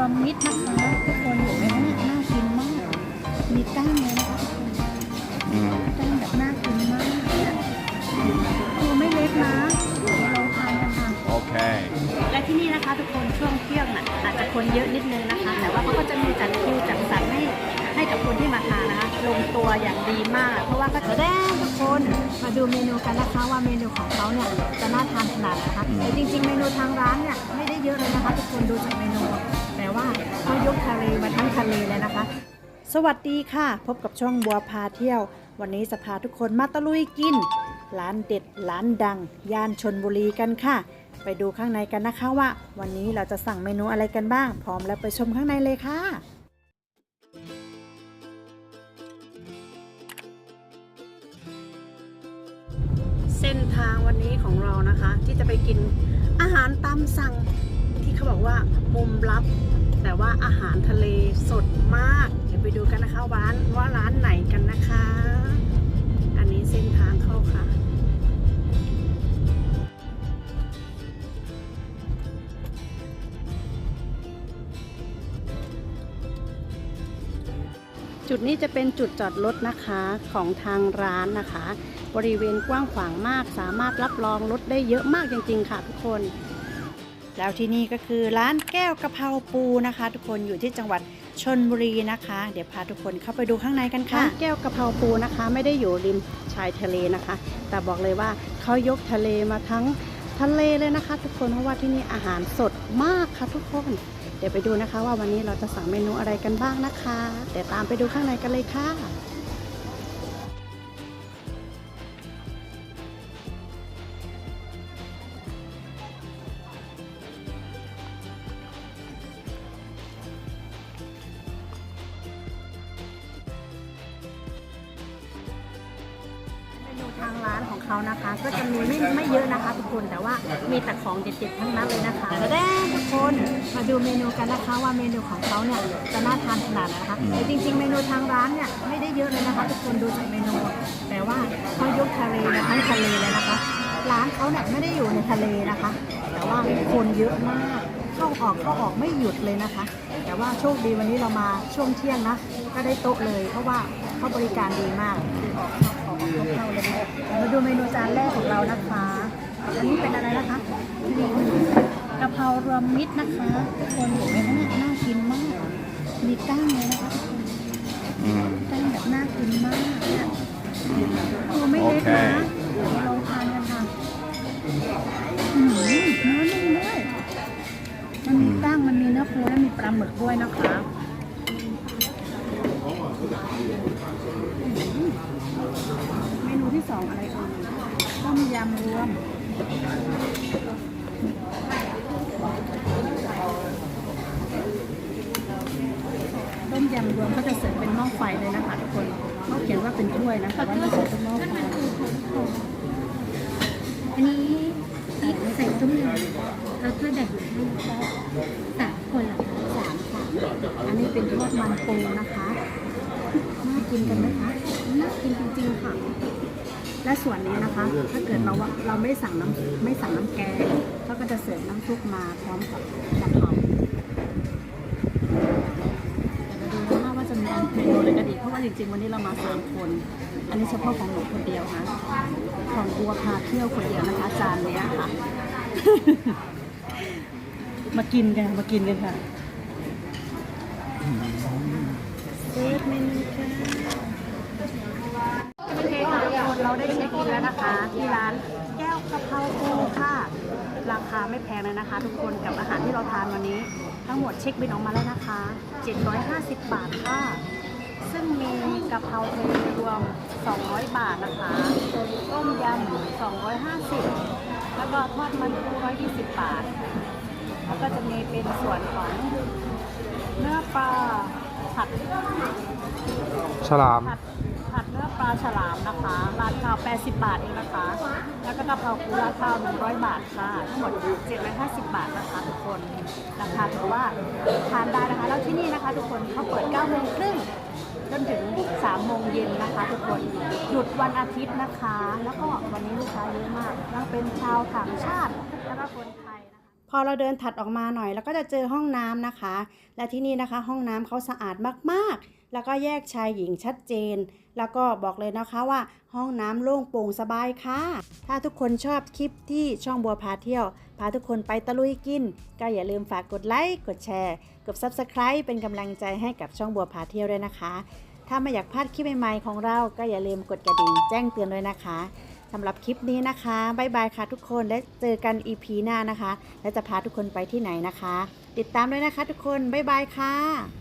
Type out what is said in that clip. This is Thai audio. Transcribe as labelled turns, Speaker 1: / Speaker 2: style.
Speaker 1: วมมิตรนะคะทุกคนเห็นไหมคะเนี่ยน่ากินมาก มีกล้างเลยนะคะทุกคน
Speaker 2: อืม
Speaker 1: กล้างแบบน่ากินมากเนี่ยตัวไม่เล็กนะลองทานกันค่ะ
Speaker 2: Okay.
Speaker 1: และที่นี่นะคะทุกคนช่วงเที่ยงน่ะอาจจะคนเยอะนิดนึงนะคะ แต่ว่าเขาก็จะมีจัดคิวจัดสรรให้ให้กับคนที่มาทานนะคะ ลงตัวอย่างดีมาก เพราะว่าก็จะได้ทุกคนมาดูเมนูกันนะคะว่าเมนูของเขาเนี่ยจะน่าทานขนาดไหนนะคะ
Speaker 2: อืม
Speaker 1: แต่จริง ๆ เมนูทางร้านเนี่ยไม่ได้เยอะเลยนะคะทุกคนดูจากเมนูแต่ ว่าเขายกทะเลมาทั้งทะเลเลยนะคะ สวัสดีค่ะ พบกับช่องบัวพาเที่ยว วันนี้จะพาทุกคนมาตะลุยกิน ร้านเด็ดร้านดัง ย่านชนบุรีกันค่ะ ไปดูข้างในกันนะคะว่า วันนี้เราจะสั่งเมนูอะไรกันบ้าง พร้อมแล้วไปชมข้างในเลยค่ะเส้นทางวันนี้ของเรานะคะ ที่จะไปกินอาหารตามสั่ง เขาบอกว่ามุมลับ แต่ว่าอาหารทะเลสดมาก เดี๋ยวไปดูกันนะคะร้านว่าร้านไหนกันนะคะ อันนี้เส้นทางเข้าค่ะจุดนี้จะเป็นจุดจอดรถนะคะของทางร้านนะคะ บริเวณกว้างขวางมาก สามารถรับรองรถได้เยอะมากจริงๆค่ะทุกคน แล้วที่นี่ก็คือร้านแก้วกะเพราปูนะคะ ทุกคนอยู่ที่จังหวัดชนบุรีนะคะ เดี๋ยวพาทุกคนเข้าไปดูข้างในกันค่ะ แก้วกะเพราปูนะคะ ไม่ได้อยู่ริมชายทะเลนะคะ แต่บอกเลยว่าเขายกทะเลมาทั้งทะเลเลยนะคะ ทุกคนเพราะว่าที่นี่อาหารสดมากค่ะทุกคน เดี๋ยวไปดูนะคะว่าวันนี้เราจะสั่งเมนูอะไรกันบ้างนะคะ เดี๋ยวตามไปดูข้างในกันเลยค่ะ เขานะคะ ก็จะมีไม่ไม่เยอะนะคะทุกคนแต่ว่ามีแต่ของเด็ดๆทั้งนั้นเลยนะคะแล้วได้ทุกคนมาดูเมนูกันนะคะว่าเมนูของเขาเนี่ยจะน่าทานขนาดไหนนะคะแต่จริง ๆ เมนูทางร้านเนี่ยไม่ได้เยอะเลยนะคะทุกคนดูจากเมนู แต่ว่าเขายกทะเลมาทั้งทะเลเลยนะคะ ร้านเขาเนี่ยไม่ได้อยู่ในทะเลนะคะ แต่ว่าคนเยอะมาก เข้าออกเข้าออกไม่หยุดเลยนะคะ แต่ว่าโชคดีวันนี้เรามาช่วงเที่ยงนะ ก็ได้โต๊ะเลย เพราะว่าเขาบริการดีมากออกเข้าออกเข้าเข้าเลยนะมาดูเมนูจานแรกของเรานะคะอันนี้เป็นอะไรนะคะกะเพรารวมมิตรนะคะทุกคนเห็นไหมคะเนี่ยน่ากินมาก ปูและมีปลาหมึกด้วยนะคะเมนูที่สองอะไรเอ่ยต้มยำรวมต้มยำรวมก็จะเสิร์ฟเป็นหม้อไฟเลยนะคะทุกคนเขาเขียนว่าเป็นถ้วยนะแต่ว่าไม่ใช่เป็นหม้อไฟ
Speaker 3: อันนี้พริกใส่ต้มยำแล้วถ้วยแบ่งให้สาม อั
Speaker 1: นนี้เป็นทอดมันปูนะคะ น่ากินกันไหมคะ น่ากินจริงๆค่ะ และส่วนนี้นะคะ ถ้าเกิดเราว่าเราไม่สั่งน้ำไม่สั่งน้ำแกงเขาก็จะเสิร์ฟน้ำซุปมาพร้อมกับกะเพราวดูนะคะว่าจะมีเมนูอะไรกันอีกเพราะว่าจริงๆ วันนี้เรามาสามคน อันนี้เฉพาะของหนูคนเดียวนะของบัวพาเที่ยวคนเดียวนะคะ จานเนี้ยค่ะ มากินกันมากินกันค่ะ เปิดเมนูค่ะคค่ะทุกคนเราได้เช็คอินแล้วนะคะ ที่ร้านแก้วกะเพราปูค่ะ ราคาไม่แพงเลยนะคะ ทุกคนกับอาหารที่เราทานวันนี้ ทั้งหมดเช็คบินออกมาแล้วนะคะ 750 บาทค่ะ ซึ่งมีกะเพราทะเลรวม 200 บาทนะคะต้มยำ250 แล้วก็ทอดมันปู120 บาท แล้วก็จะมีเป็นส่วนของ ปลาผัด
Speaker 2: ฉลาม
Speaker 1: ผัดผัดเนื้อปลาฉลามนะคะราคา80 บาทเองนะคะ แล้วก็กะเพราปูราคา100 บาทค่ะทั้งหมด750 บาทนะคะทุกคนราคาถือว่าทานได้นะคะแล้วที่นี่นะคะ ทุกคนเขาเปิด9โมงครึ่งจนถึง3โมงเย็นนะคะ ทุกคนหยุดวันอาทิตย์นะคะ แล้วก็วันนี้ลูกค้าเยอะมากทั้งเป็นชาวต่างชาติแล้วก็คนไทยนะคะ พอเราเดินถัดออกมาหน่อยเราก็จะเจอห้องน้ำนะคะ และที่นี่นะคะ ห้องน้ำเขาสะอาดมากๆ แล้วก็แยกชายหญิงชัดเจน แล้วก็บอกเลยนะคะว่า ห้องน้ำโล่งโปร่งสบายค่ะ ถ้าทุกคนชอบคลิปที่ช่องบัวพาเที่ยว พาทุกคนไปตะลุยกิน ก็อย่าลืมฝากกดไลค์ กดแชร์ กด Subscribe เป็นกำลังใจให้กับช่องบัวพาเที่ยวด้วยนะคะ ถ้าไม่อยากพลาดคลิปใหม่ๆของเรา ก็อย่าลืมกดกระดิ่งแจ้งเตือนด้วยนะคะ สำหรับคลิปนี้นะคะบายบายค่ะทุกคนและเจอกัน EP หน้านะคะ และจะพาทุกคนไปที่ไหนนะคะ ติดตามด้วยนะคะทุกคนบายบายค่ะ